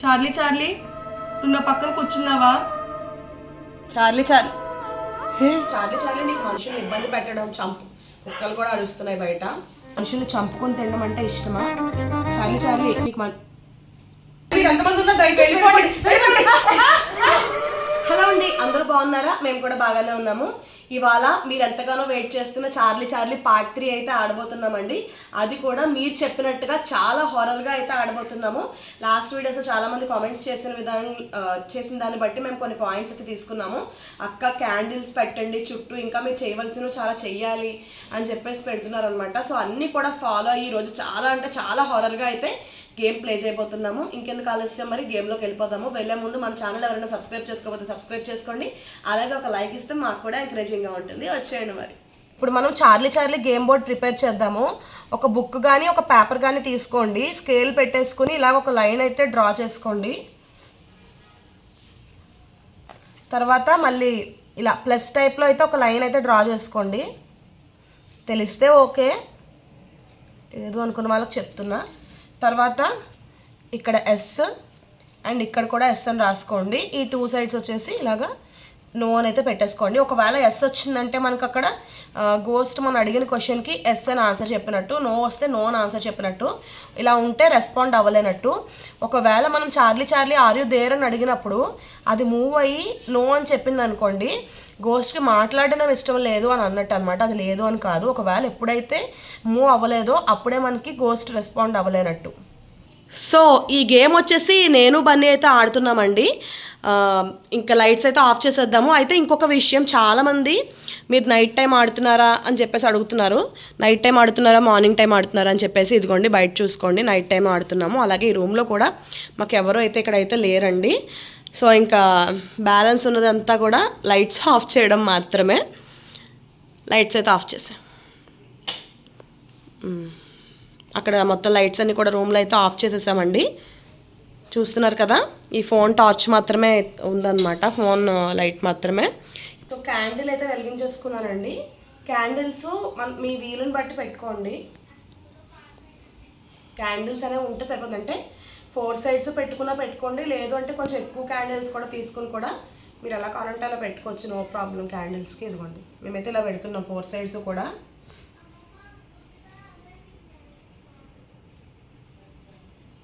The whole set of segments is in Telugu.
చార్లీ చార్లీ నువ్వు నా పక్కన కూర్చున్నావా? Charlie Charlie. చార్లీ చార్లీ నీకు మనుషుల్ని ఇబ్బంది పెట్టడం చంపు. కుక్కలు కూడా అరుస్తున్నాయి బయట. మనుషుల్ని చంపుకొని తినడం అంటే ఇష్టమా? చార్లీ చార్లీ నీకు మన మీరు ఎంతమంది ఉన్నా దయచేసి. హలో అండి అందరూ బాగున్నారా? మేము కూడా బాగానే ఉన్నాము. ఇవాళ మీరు ఎంతగానో వెయిట్ చేస్తున్న చార్లీ చార్లీ పార్ట్ త్రీ అయితే ఆడబోతున్నామండి. అది కూడా మీరు చెప్పినట్టుగా చాలా హారర్గా అయితే ఆడబోతున్నాము. లాస్ట్ వీడియోస్లో చాలామంది కామెంట్స్ చేసిన విధానం చేసిన దాన్ని బట్టి మేము కొన్ని పాయింట్స్ అయితే తీసుకున్నాము. అక్క క్యాండిల్స్ పెట్టండి చుట్టూ ఇంకా మీరు చేయవలసినవి చాలా చెయ్యాలి అని చెప్పేసి పెడుతున్నారు అనమాట సో అన్నీ కూడా ఫాలో అయ్యి ఈ రోజు చాలా అంటే చాలా హారర్గా అయితే గేమ్ ప్లే చేయబోతున్నాము. ఇంకెందుకు ఆలస్యం? మరి గేమ్లోకి వెళ్ళిపోదాము. వెళ్ళే ముందు మన ఛానల్ ఎవరైనా సబ్స్క్రైబ్ చేసుకోకపోతే సబ్స్క్రైబ్ చేసుకోండి. అలాగే ఒక లైక్ ఇస్తే మాకు కూడా ఎంకరేజింగ్గా ఉంటుంది. వచ్చేయండి మరి. ఇప్పుడు మనం Charlie Charlie game board prepare చేద్దాము. ఒక బుక్ కానీ ఒక పేపర్ కానీ తీసుకోండి. స్కేల్ పెట్టేసుకుని ఇలా ఒక లైన్ అయితే డ్రా చేసుకోండి. తర్వాత మళ్ళీ ఇలా ప్లస్ టైప్లో అయితే ఒక లైన్ అయితే డ్రా చేసుకోండి. తెలిస్తే ఓకే. ఏదో అనుకున్న వాళ్ళకి చెప్తున్నా. తర్వాత ఇక్కడ ఎస్ అండ్ ఇక్కడ కూడా ఎస్ అని రాసుకోండి. ఈ టూ సైడ్స్ వచ్చేసి ఇలాగా నో అని అయితే పెట్టేసుకోండి. ఒకవేళ ఎస్ వచ్చిందంటే మనకు అక్కడ గోస్ట్ మనం అడిగిన క్వశ్చన్కి ఎస్ అని ఆన్సర్ చెప్పినట్టు నో వస్తే నో అని ఆన్సర్ చెప్పినట్టు ఇలా ఉంటే రెస్పాండ్ అవ్వలేనట్టు. ఒకవేళ మనం చార్లీ చార్లీ ఆర్యూ దేర్ అని అడిగినప్పుడు అది మూవ్ అయ్యి నో అని చెప్పింది అనుకోండి గోస్ట్కి మాట్లాడడం ఇష్టం లేదు అని అన్నట్టు అనమాట అది లేదు అని కాదు. ఒకవేళ ఎప్పుడైతే మూవ్ అవ్వలేదో అప్పుడే మనకి గోస్ట్ రెస్పాండ్ అవ్వలేనట్టు. సో ఈ గేమ్ వచ్చేసి నేను బన్నీ అయితే ఆడుతున్నామండి. ఇంకా లైట్స్ అయితే ఆఫ్ చేసేద్దాము. అయితే ఇంకొక విషయం చాలామంది మీరు నైట్ టైం ఆడుతున్నారా అని చెప్పేసి అడుగుతున్నారు. నైట్ టైం ఆడుతున్నారా మార్నింగ్ టైం ఆడుతున్నారా అని చెప్పేసి ఇదిగోండి బయట చూసుకోండి నైట్ టైం ఆడుతున్నాము. అలాగే ఈ రూమ్లో కూడా మాకు ఎవరు అయితే ఇక్కడైతే లేరండి. సో ఇంకా బ్యాలెన్స్ ఉన్నదంతా కూడా లైట్స్ ఆఫ్ చేయడం మాత్రమే. లైట్స్ అయితే ఆఫ్ చేసాం. అక్కడ మొత్తం లైట్స్ అన్నీ కూడా రూమ్లో అయితే ఆఫ్ చేసేసామండి. చూస్తున్నారు కదా ఈ ఫోన్ టార్చ్ మాత్రమే ఉందన్నమాట ఫోన్ లైట్ మాత్రమే. సో క్యాండిల్ అయితే వెలిగించేసుకున్నానండి. క్యాండిల్స్ మన మీ వీలుని బట్టి పెట్టుకోండి. క్యాండిల్స్ అనేవి ఉంటే సరిపోతుంది. అంటే ఫోర్ సైడ్స్ పెట్టుకున్నా పెట్టుకోండి లేదు అంటే కొంచెం ఎక్కువ క్యాండిల్స్ కూడా తీసుకుని కూడా మీరు ఎలా కావాలంటే అలా పెట్టుకోవచ్చు. నో ప్రాబ్లం క్యాండిల్స్కి ఇదిగోండి. మేమైతే ఇలా పెడుతున్నాం ఫోర్ సైడ్స్ కూడా.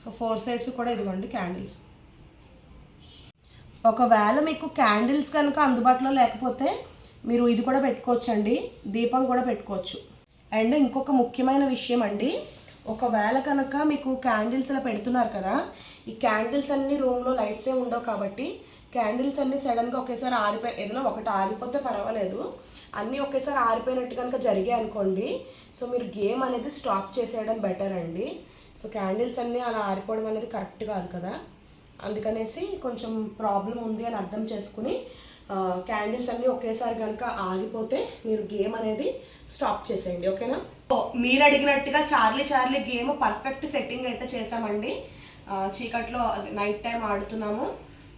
సో ఫోర్ సైడ్స్ కూడా ఇదిగోండి క్యాండిల్స్. ఒకవేళ మీకు క్యాండిల్స్ కనుక అందుబాటులో లేకపోతే మీరు ఇది కూడా పెట్టుకోవచ్చండి దీపం కూడా పెట్టుకోవచ్చు. అండ్ ఇంకొక ముఖ్యమైన విషయం అండి ఒకవేళ కనుక మీకు క్యాండిల్స్ అలా పెడుతున్నారు కదా ఈ క్యాండిల్స్ అన్ని రూమ్లో లైట్స్ ఏ ఉండవు కాబట్టి క్యాండిల్స్ అన్నీ సడన్గా ఒకేసారి ఆరిపోయి ఏదైనా ఒకటి ఆరిపోతే పర్వాలేదు. అన్నీ ఒకేసారి ఆరిపోయినట్టు కనుక జరిగాయి అనుకోండి సో మీరు గేమ్ అనేది స్టాప్ చేసేయడం బెటర్ అండి. సో క్యాండిల్స్ అన్నీ అలా ఆరిపోవడం అనేది కరెక్ట్ కాదు కదా. అందుకనేసి కొంచెం ప్రాబ్లం ఉంది అని అర్థం చేసుకుని క్యాండిల్స్ అన్నీ ఒకేసారి కనుక ఆగిపోతే మీరు గేమ్ అనేది స్టాప్ చేసేయండి ఓకేనా? మీరు అడిగినట్టుగా Charlie Charlie game perfect setting అయితే చేసామండి. చీకట్లో నైట్ టైం ఆడుతున్నాము.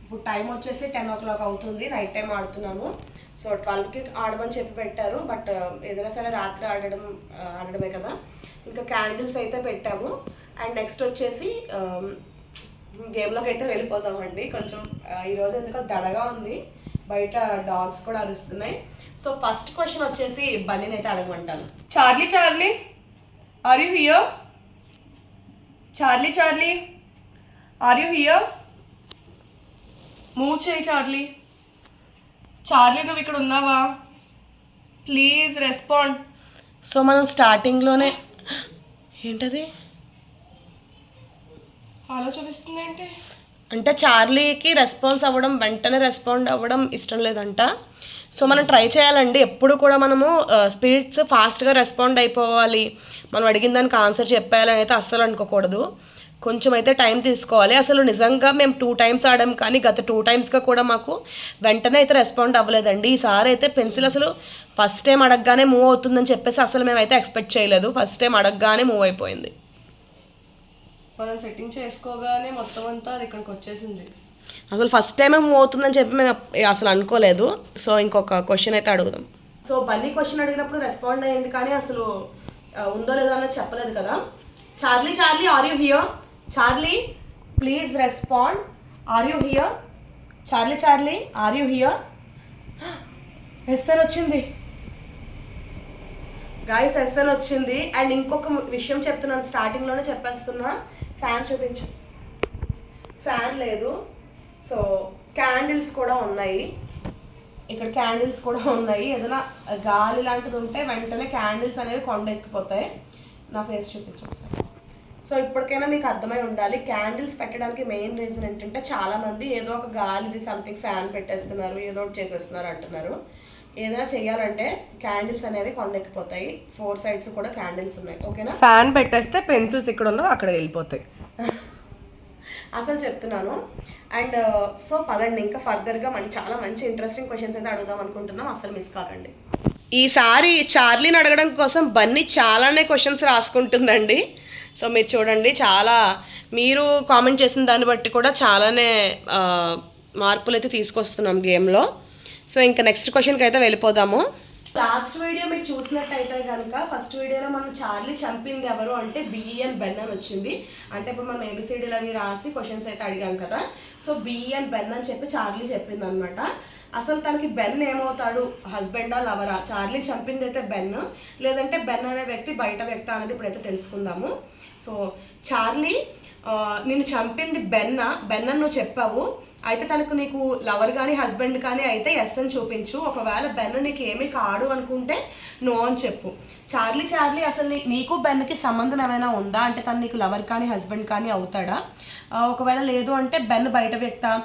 ఇప్పుడు టైం వచ్చేసి టెన్ ఓ క్లాక్ అవుతుంది నైట్ టైం ఆడుతున్నాము. సో ట్వెల్వ్కి ఆడమని చెప్పి పెట్టారు బట్ ఏదైనా సరే రాత్రి ఆడడం ఆడడమే కదా. ఇంకా క్యాండిల్స్ అయితే పెట్టాము. అండ్ నెక్స్ట్ వచ్చేసి గేమ్లోకి అయితే వెళ్ళిపోతామండి. కొంచెం ఈరోజు ఎందుకో దడగా ఉంది. బయట డాగ్స్ కూడా అరుస్తున్నాయి. సో ఫస్ట్ క్వశ్చన్ వచ్చేసి బన్నీని అయితే అడగమంటాను. Charlie Charlie! Are you here Charlie Charlie! Are you here move చేయి చార్లీ. చార్లీ నువ్వు ఇక్కడ ఉన్నావా? ప్లీజ్ రెస్పాండ్ సో మనం స్టార్టింగ్లోనే ఏంటది? అలా చూపిస్తుంది ఏంటి అంటే చార్లీకి రెస్పాన్స్ అవ్వడం వెంటనే రెస్పాండ్ అవ్వడం ఇష్టం లేదంట. సో మనం ట్రై చేయాలండి. ఎప్పుడు కూడా మనము స్పిరిట్స్ ఫాస్ట్గా రెస్పాండ్ అయిపోవాలి. మనం అడిగిన దానికి ఆన్సర్ చెప్పాలని అయితే అస్సలు అనుకోకూడదు. కొంచెం అయితే టైం తీసుకోవాలి. అసలు నిజంగా మేము టూ టైమ్స్ ఆడాం కానీ గత టూ టైమ్స్గా కూడా మాకు వెంటనే అయితే రెస్పాండ్ అవ్వలేదండి. ఈసారి అయితే పెన్సిల్ అసలు ఫస్ట్ టైం అడగగానే మూవ్ అవుతుందని చెప్పేసి అసలు మేమైతే ఎక్స్పెక్ట్ చేయలేదు. ఫస్ట్ టైం అడగగానే మూవ్ అయిపోయింది. మనం సెట్టింగ్ చేసుకోగానే మొత్తం అంతా అది ఇక్కడికి వచ్చేసింది. అసలు ఫస్ట్ టైమే మూవ్ అవుతుందని చెప్పి మేము అసలు అనుకోలేదు. సో ఇంకొక క్వశ్చన్ అయితే అడుగుదాం. సో బన్నీ క్వశ్చన్ అడిగినప్పుడు రెస్పాండ్ అయ్యింది కానీ అసలు ఉందో లేదో అన్నది చెప్పలేదు కదా. Charlie Charlie are you here Charlie please respond are you here Charlie Charlie are you here SN వచ్చింది. గాయస్ ఎస్ఎన్ వచ్చింది. అండ్ ఇంకొక విషయం చెప్తున్నాను స్టార్టింగ్లోనే చెప్పేస్తున్నా. ఫ్యాన్ చూపించు. ఫ్యాన్ లేదు. సో క్యాండిల్స్ కూడా ఉన్నాయి. ఇక్కడ క్యాండిల్స్ కూడా ఉన్నాయి. ఏదైనా గాలి లాంటిది ఉంటే వెంటనే క్యాండిల్స్ అనేవి కొండ ఎక్కిపోతాయి నా ఫేస్ చూపించు ఒకసారి. సో ఇప్పటికైనా మీకు అర్థమై ఉండాలి. క్యాండిల్స్ పెట్టడానికి మెయిన్ రీజన్ ఏంటంటే చాలామంది ఏదో ఒక గాలిది సంథింగ్ ఫ్యాన్ పెట్టేస్తున్నారు ఏదో ఒకటి చేసేస్తున్నారు అంటున్నారు. ఏదైనా చేయాలంటే క్యాండిల్స్ అనేవి కొండెక్కిపోతాయి ఫోర్ సైడ్స్ కూడా క్యాండిల్స్ ఉన్నాయి. ఓకేనా? ఫ్యాన్ పెట్టేస్తే పెన్సిల్స్ ఇక్కడ ఉన్నవి అక్కడ వెళ్ళిపోతాయి. అసలు చెప్తున్నాను. అండ్ సో పదండి ఇంకా ఫర్దర్గా మంచి చాలా మంచి ఇంట్రెస్టింగ్ క్వశ్చన్స్ అయితే అడుగుదాం అనుకుంటున్నాం. అసలు మిస్ కాకండి. ఈసారి చార్లీని అడగడం కోసం బన్నీ చాలానే క్వశ్చన్స్ రాసుకుంటుందండి. సో మీరు చూడండి చాలా మీరు కామెంట్ చేసిన దాన్ని బట్టి కూడా చాలానే ఆ, మార్పులు అయితే తీసుకొస్తున్నాం గేమ్లో సో ఇంకా నెక్స్ట్ క్వశ్చన్కి అయితే వెళ్ళిపోదాము. లాస్ట్ వీడియో మీరు చూసినట్టయితే కనుక ఫస్ట్ వీడియోలో మనం చార్లీ చంపింది ఎవరు అంటే బిఈఎన్ బెన్ అని వచ్చింది. అంటే ఇప్పుడు మనం ఏబిసిడీలు అవి రాసి క్వశ్చన్స్ అయితే అడిగాం కదా. సో బిఈఎన్ బెన్ అని చెప్పి చార్లీ చెప్పింది అనమాట అసలు తనకి బెన్ ఏమవుతాడు? హస్బెండా లవరా చార్లీ చంపింది అయితే బెన్ లేదంటే బెన్ అనే వ్యక్తి బయట వ్యక్తి అనేది ఇప్పుడైతే తెలుసుకుందాము. సో చార్లీ నేను నిన్ను చంపింది బెన్న బెన్న నువ్వు చెప్పావు. అయితే తనకు నీకు లవర్ కానీ హస్బెండ్ కానీ అయితే ఎస్ అని చూపించు. ఒకవేళ బెన్ నీకు ఏమీ కాడు అనుకుంటే నో అని చెప్పు. చార్లీ చార్లీ అసలు నీ- నీకు బెన్కి సంబంధం ఏమైనా ఉందా? అంటే తను నీకు లవర్ కానీ హస్బెండ్ కానీ అవుతాడా? ఒకవేళ లేదు అంటే బెన్ బయట వ్యక్త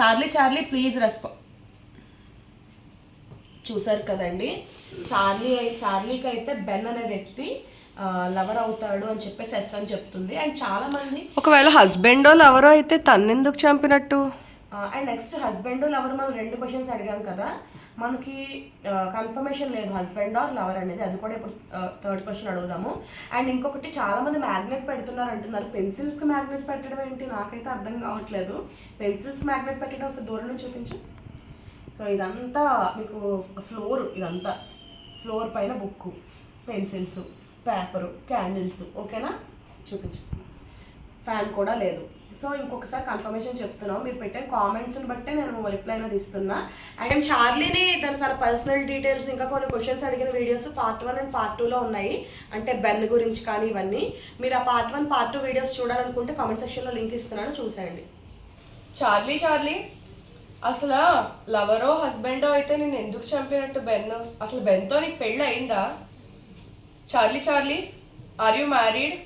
చార్లీ చార్లీ ప్లీజ్ రెస్పా చూసారు కదండి. చార్లీ అయి- చార్లీకి అయితే బెన్ అనే వ్యక్తి లవర్ అవుతాడు అని చెప్పేసి ఎస్ అని చెప్తుంది. అండ్ చాలా మంది ఒకవేళ హస్బెండో లవరో అయితే తన్నెందుకు చంపినట్టు? అండ్ నెక్స్ట్ హస్బెండ్ లవర్ మనం రెండు క్వశ్చన్స్ అడిగాం కదా మనకి కన్ఫర్మేషన్ లేదు హస్బెండ్ ఆర్ లవర్ అనేది అది కూడా ఇప్పుడు థర్డ్ క్వశ్చన్ అడుగుదాము. అండ్ ఇంకొకటి చాలామంది మ్యాగ్నెట్ పెడుతున్నారు అంటున్నారు పెన్సిల్స్కి మ్యాగ్నెట్ పెట్టడం ఏంటి? నాకైతే అర్థం కావట్లేదు. పెన్సిల్స్ మ్యాగ్నెట్ పెట్టడం ఒకసారి దూరం చూపించు. సో ఇదంతా మీకు ఫ్లోర్ ఇదంతా. ఫ్లోర్ పైన బుక్ పెన్సిల్స్ పేపరు క్యాండిల్స్ ఓకేనా చూపించు. ఫ్యాన్ కూడా లేదు. సో ఇంకొకసారి కన్ఫర్మేషన్ చెప్తున్నాం. మీరు పెట్టే కామెంట్స్ని బట్టే నేను రిప్లై అనేది ఇస్తున్నా అండ్ చార్లీని దాని తన పర్సనల్ డీటెయిల్స్ ఇంకా కొన్ని క్వశ్చన్స్ అడిగిన videos part one and part టూలో ఉన్నాయి. అంటే బెన్ గురించి కానీ ఇవన్నీ. మీరు ఆ part one part two videos చూడాలనుకుంటే కామెంట్ సెక్షన్లో లింక్ ఇస్తున్నాను. చూసేయండి. చార్లీ చార్లీ అసలు లవరో హస్బెండో అయితే నేను ఎందుకు చంపినట్టు బెన్ అసలు బెన్తో నీకు పెళ్ళి అయిందా? Charlie Charlie are you married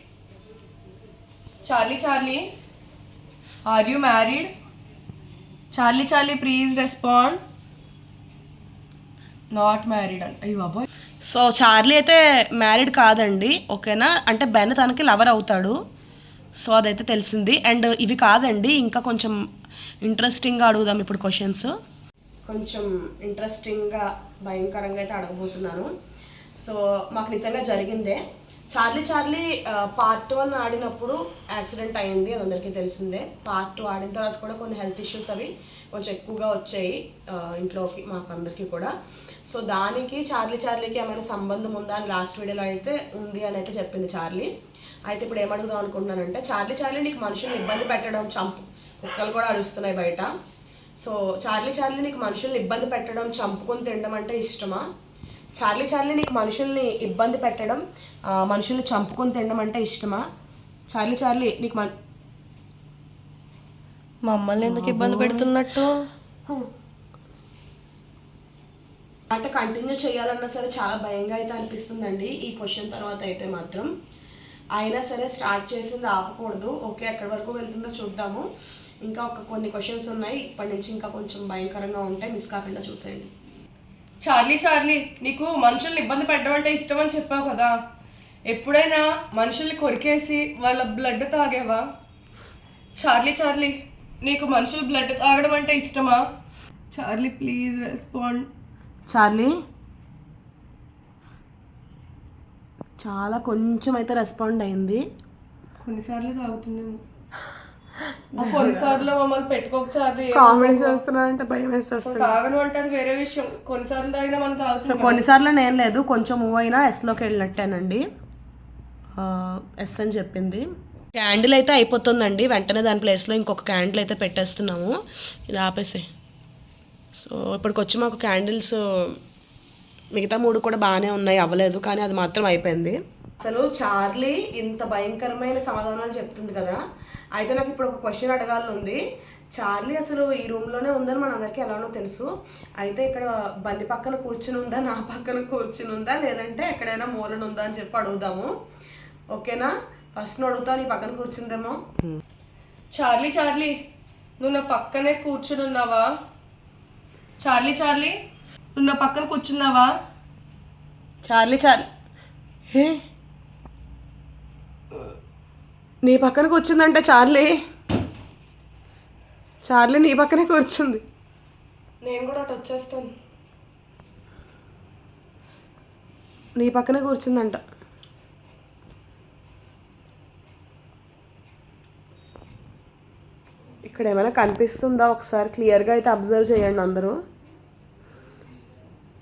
Charlie Charlie are you married? Charlie Charlie please respond. Not married అంట అయ్యి బాబోయ్. సో చార్లీ అయితే మ్యారీడ్ కాదండి ఓకేనా? అంటే బెన్ తనకి లవర్ అవుతాడు. సో అదైతే తెలిసింది. అండ్ ఇవి కాదండి ఇంకా కొంచెం ఇంట్రెస్టింగ్గా అడుగుదాం ఇప్పుడు క్వశ్చన్స్ కొంచెం ఇంట్రెస్టింగ్గా భయంకరంగా అయితే అడగబోతున్నాను. సో మాకు నిజంగా జరిగిందే. చార్లీ చార్లీ పార్ట్ వన్ ఆడినప్పుడు యాక్సిడెంట్ అయింది అది అందరికీ తెలిసిందే. పార్ట్ టూ ఆడిన తర్వాత కూడా కొన్ని హెల్త్ ఇష్యూస్ అవి కొంచెం ఎక్కువగా వచ్చాయి ఇంట్లోకి మాకు అందరికీ కూడా. సో దానికి చార్లీ చార్లీకి ఏమైనా సంబంధం ఉందా అని లాస్ట్ వీడియోలో అయితే ఉంది అని అయితే చెప్పింది చార్లీ. అయితే ఇప్పుడు ఏమడుగుదాం అనుకుంటున్నానంటే చార్లీ చార్లీ నీకు మనుషుల్ని ఇబ్బంది పెట్టడం చంపు. కుక్కలు కూడా అరుస్తున్నాయి బయట. సో చార్లీ చార్లీ నీకు మనుషుల్ని ఇబ్బంది పెట్టడం చంపుకొని తినడం అంటే ఇష్టమా? చార్లీ చార్లీ నీకు మనుషుల్ని ఇబ్బంది పెట్టడం మనుషుల్ని చంపుకొని తినడం అంటే ఇష్టమా? చార్లీ చార్లీ నీకు మన మమ్మల్ని ఎందుకు ఇబ్బంది పెడుతున్నట్టు? అంటే కంటిన్యూ చేయాలన్నా సరే చాలా భయంగా అయితే అనిపిస్తుందండి. ఈ క్వశ్చన్ తర్వాత అయితే మాత్రం. అయినా సరే స్టార్ట్ చేసింది ఆపకూడదు. ఓకే ఎక్కడి వరకు వెళ్తుందో చూద్దాము. ఇంకా ఒక కొన్ని క్వశ్చన్స్ ఉన్నాయి. ఇప్పటి నుంచి ఇంకా కొంచెం భయంకరంగా ఉంటాయి మిస్ కాకుండా చూసేయండి. చార్లీ చార్లీ నీకు మనుషుల్ని ఇబ్బంది పెట్టడం అంటే ఇష్టం అని చెప్పావు కదా. ఎప్పుడైనా మనుషుల్ని కొరికేసి వాళ్ళ బ్లడ్ తాగేవా? చార్లీ చార్లీ నీకు మనుషుల బ్లడ్ తాగడం అంటే ఇష్టమా? Charlie please respond Charlie? చాలా కొంచెం అయితే రెస్పాండ్ అయింది. కొన్నిసార్లు తాగుతుందేమో. కొన్నిసార్లు మమ్మల్ని పెట్టుకోక చార్లీ. కామెడీ చేస్తున్నారంటే భయం వేసేస్తుంది తాగను అంటే అది వేరే విషయం. కొన్నిసార్లు తాగినా మనం సో తాగుతాం కొన్నిసార్లు నేను లేదు. కొంచెం మూవ్ అయినా ఎస్లోకి వెళ్ళినట్టేనండి. ఎస్ అని చెప్పింది. క్యాండిల్ అయితే అయిపోతుందండి. వెంటనే దాని ప్లేస్లో ఇంకొక క్యాండిల్ అయితే పెట్టేస్తున్నాము. ఇది ఆపేసే. సో ఇప్పటికొచ్చి మాకు క్యాండిల్స్ మిగతా మూడు కూడా బాగానే ఉన్నాయి. అవ్వలేదు. కానీ అది మాత్రం అయిపోయింది. అసలు చార్లీ ఇంత భయంకరమైన సమాధానాలు చెప్తుంది కదా? అయితే నాకు ఇప్పుడు ఒక క్వశ్చన్ అడగాలని ఉంది. చార్లీ అసలు ఈ రూమ్లోనే ఉందని మన అందరికీ ఎలానో తెలుసు. అయితే ఇక్కడ బండి పక్కన కూర్చుని ఉందా నా పక్కన కూర్చుని ఉందా లేదంటే ఎక్కడైనా మూలన ఉందా అని చెప్పి అడుగుదాము. ఓకేనా? ఫస్ట్ నువ్వు అడుగుతావు నీ పక్కన కూర్చుందేమో. చార్లీ చార్లీ నువ్వు నా పక్కనే కూర్చుని ఉన్నావా? చార్లీ చార్లీ నువ్వు నా పక్కన కూర్చున్నావా? Charlie Charlie. హే? నీ పక్కన కూర్చుందంటే చార్లీ. చార్లీ నీ పక్కనే కూర్చుంది. నేను కూడా అటు వచ్చేస్తాను. నీ పక్కనే కూర్చుందంట. ఇక్కడ ఏమైనా కనిపిస్తుందా? ఒకసారి క్లియర్గా అయితే అబ్జర్వ్ చేయండి అందరూ.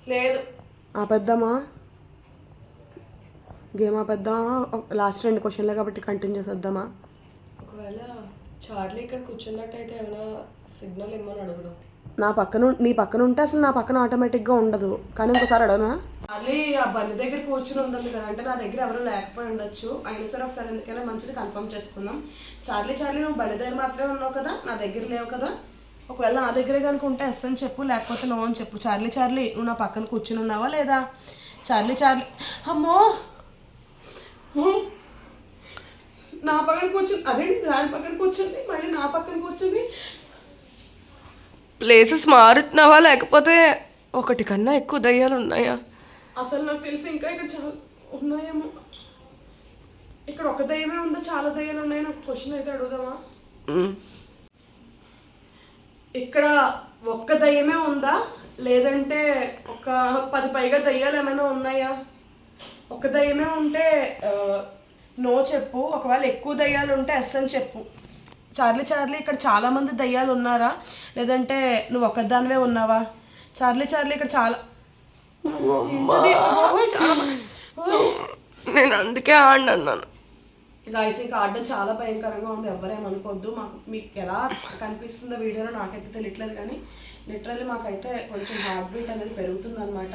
లేదు. ఆపేద్దామా? గేమ్ ఆపేద్దామా లాస్ట్ రెండు క్వశ్చన్లే కాబట్టి కంటిన్యూ చేసేద్దామా? ఒకవేళ చార్లీ ఇక్కడ కూర్చున్నట్టయితే ఏమైనా సిగ్నల్ ఇమ్మని అడుగుదాం. నా పక్కన నీ పక్కన ఉంటే అసలు నా పక్కన ఆటోమేటిక్గా ఉండదు. కానీ ఇంకోసారి అడగనా? అది ఆ బండి దగ్గర కూర్చుని ఉంటుంది కదా. అంటే నా దగ్గర ఎవరు లేకపోయి ఉండొచ్చు. అయినా సరే ఒకసారి ఎందుకైనా మంచిది కన్ఫర్మ్ చేసుకుందాం. చార్లీ చార్లీ నువ్వు బండి దగ్గర మాత్రమే ఉన్నావు కదా? నా దగ్గర లేవు కదా? ఒకవేళ నా దగ్గరే కనుక ఉంటే ఎస్ అని చెప్పు లేకపోతే నో అని చెప్పు. చార్లీ చార్లీ నువ్వు నా పక్కన కూర్చుని ఉన్నావా లేదా? చార్లీ చార్లీ అమ్మో. నా పక్కన కూర్చుని అదేంటి దాని పక్కన కూర్చుంది మళ్ళీ నా పక్కన కూర్చుంది ప్లేసెస్ మారుతున్నావా? లేకపోతే ఒకటి కన్నా ఎక్కువ దయ్యాలు ఉన్నాయా? అసలు నాకు తెలిసి ఇంకా ఇక్కడ చాలా ఉన్నాయేమో. ఇక్కడ ఒక దయ్యమే ఉందా? చాలా దయ్యాలు ఉన్నాయి? నాకు క్వశ్చన్ అయితే అడుగుదామా. ఇక్కడ ఒక్క దయ్యమే ఉందా? లేదంటే ఒక పది పైగా దయ్యాలు ఏమైనా ఉన్నాయా? ఒక దయ్యమే ఉంటే నో చెప్పు. ఒకవేళ ఎక్కువ దయ్యాలు ఉంటే ఎస్ అని చెప్పు. చార్లీ చార్లీ ఇక్కడ చాలా మంది దయ్యాలు ఉన్నారా? లేదంటే నువ్వు ఒక్కదానివే ఉన్నావా? చార్లీ చార్లీ ఇక్కడ చాలా. నేను అందుకే ఆడినాను. గాయస్ ఈ కార్డు చాలా భయంకరంగా ఉంది. ఎవరేమనుకోవద్దు మాకు మీకు ఎలా కనిపిస్తుందో వీడియోలో నాకైతే తెలియట్లేదు కానీ లిటరల్లీ మాకైతే కొంచెం హార్ట్ బీట్ అనేది పెరుగుతుంది అనమాట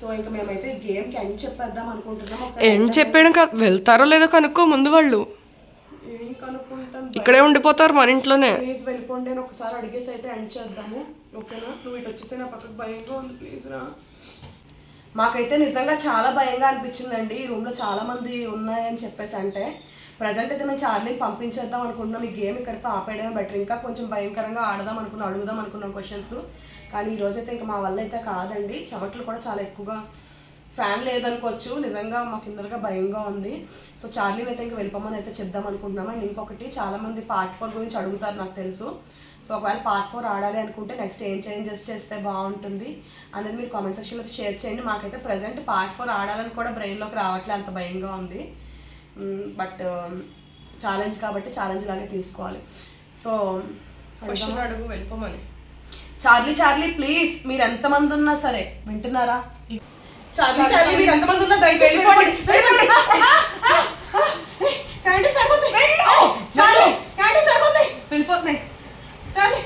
సో ఇంకా మేమైతే గేమ్కి ఎండ్ చెప్పేద్దాం అనుకుంటున్నాం. చెప్పాను కాదు వెళ్తారో లేదో కనుక్కో ముందు వాళ్ళు. ఇక్కడే ఉండిపోతారు మన ఇంట్లోనే. ప్లీజ్ వెళ్ళిపోండి. అని ఒకసారి అడిగేసి అయితే ఎండ్ చేద్దాము. ఓకేనా? నువ్వు ఇటు వచ్చేసి నా పక్కకు భయంగా ఉంది. ప్లీజ్ రా. మాకైతే నిజంగా చాలా భయంగా అనిపించిందండి. ఈ రూమ్లో చాలా మంది ఉన్నాయని చెప్పేసి అంటే ప్రజెంట్ అయితే మేము చార్లీని పంపించేద్దాం అనుకుంటున్నాం. ఈ గేమ్ ఇక్కడితో ఆపేయడమే బెటర్ ఇంకా కొంచెం భయంకరంగా ఆడదాం అనుకున్నాం అడుగుదాం అనుకున్నాం క్వశ్చన్స్ కానీ ఈరోజు అయితే ఇంకా మా వల్ల అయితే కాదండి. చెమటలు కూడా చాలా ఎక్కువగా ఫ్యాన్ లేదనుకోవచ్చు. నిజంగా మాకు ఇందరుగా భయంగా ఉంది. సో చార్లీని అయితే ఇంకా వెళ్ళిపోమని అయితే చెప్దాం అనుకుంటున్నాం. అండ్ ఇంకొకటి చాలా మంది పార్ట్ ఫోర్ గురించి అడుగుతారు నాకు తెలుసు. సో ఒకవేళ పార్ట్ ఫోర్ ఆడాలి అనుకుంటే నెక్స్ట్ ఏం చేంజెస్ చేస్తే బాగుంటుంది అనేది మీరు కామెంట్ సెక్షన్లో షేర్ చేయండి. మాకైతే ప్రజెంట్ పార్ట్ ఫోర్ ఆడాలని కూడా బ్రెయిన్లోకి రావట్లే అంత భయంగా ఉంది. బట్ ఛాలెంజ్ కాబట్టి ఛాలెంజ్ లాగే తీసుకోవాలి సో క్వశ్చన్ అడుగు వెళ్ళిపోమని చార్లీ చార్లీ ప్లీజ్ మీరు ఎంతమంది ఉన్నా సరే వింటున్నారా చార్లీ చార్లీ మీరు ఎంతమంది ఉన్నా దయచేసి వెళ్ళిపోండి వెళ్ళిపోతున్నాయి చార్లీ